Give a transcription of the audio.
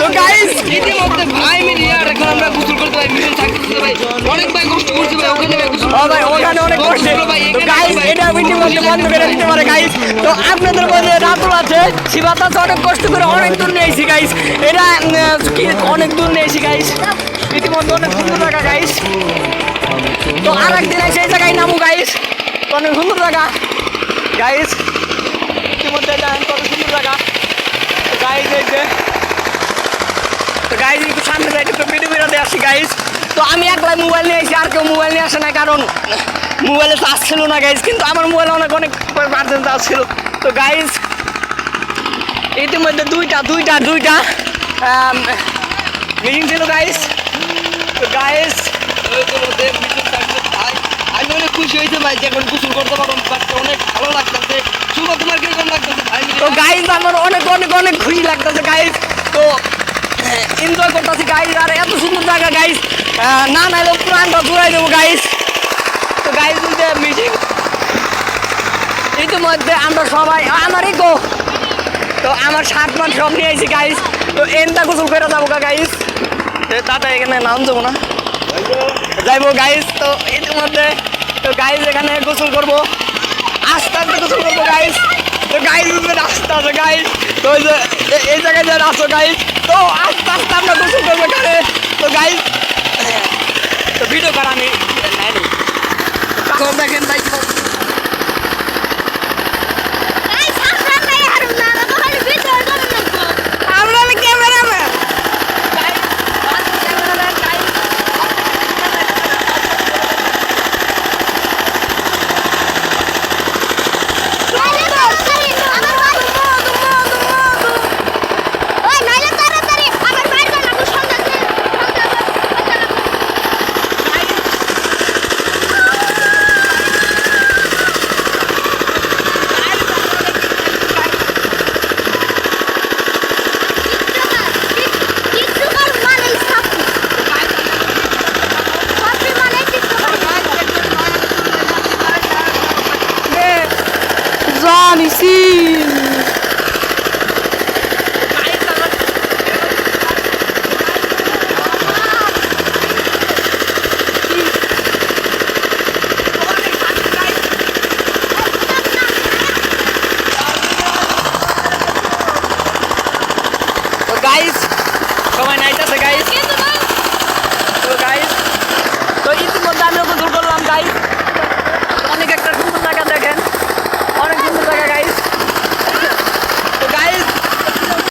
তো গাইস ইতিমধ্যে প্রাইমেরিয়ার এখন আমরা গোসল করতে ভাই মিশন থাকতেছে ভাই অনেক ভাই কষ্ট করছে ভাই ওখানে ভাই গোসল ভাই ওখানে অনেক কষ্ট। তো গাইস এটা মিটিং বন্ধ করে দিতে পারে গাইস তো আপনাদের মধ্যে রাতুল আছে শিবাতাস অনেক কষ্ট করে অনেক দূর নিয়ে এসেছি গাইস এটা কি অনেক দূর নিয়ে এসেছি গাইস ইতিমধ্যে অনেক সুন্দর জায়গা গাইস তো আর একদিন সেই জায়গায় নামু গাইস অনেক সুন্দর জায়গা। গাইস ইতিমধ্যে কত সুন্দর জায়গা তো গাইস এই যে তো গাইজ একটু সামনে যাই একটু ভিডিও বেরোতে আসি গাইজ তো আমি একলাই মোবাইল নিয়ে এসেছি আর কেউ মোবাইল নিয়ে আসে না কারণ মোবাইলে চার্জ ছিল না গাইজ কিন্তু আমার মোবাইল অনেক অনেক পার্সেন্ট চার্জ ছিল তো গাইজ ইতিমধ্যে দুইটা দুইটা দুইটা মিটিং ছিল গাইজ তো গাইজ আমি অনেক খুশি হয়েছে ভাই যে এখন গোসল করতে পারব বাট অনেক ভালো লাগতেছে। শুভ তোমার কীরকম লাগতেছে তো গাইজ আমার অনেক অনেক অনেক খুশি লাগতেছে গাইজ তো এনজয় করতেছি গাইজ আর এত সুন্দর জায়গা গাইজ না নাইলে প্রাণটা জুড়াই দেবো গাইজ তো গাইজ বলতে মিটিং ইতিমধ্যে আমরা সবাই আমার গো। তো, আমার সাত মান সব নিয়ে আইছি গাইজ তো, এনটা গোসল করে যাব গা গাইজ দাদা এখানে নাম যাব না। যাইবো গাইজ তো, ইতিমধ্যে, তো গাইজ এখানে গোসল করব। আস্তে আস্তে গোসল করব গাইজ গাইজ রাস্তা আছে গাইজ তো ওই যে, এই জায়গায় যে আসো গাইজ তো আস্তে আস্তে আমরা গোসল করব এখানে। তো গাইজ তো ভিডিও করা আমি। দেখেন ভাই trabalho, ensino.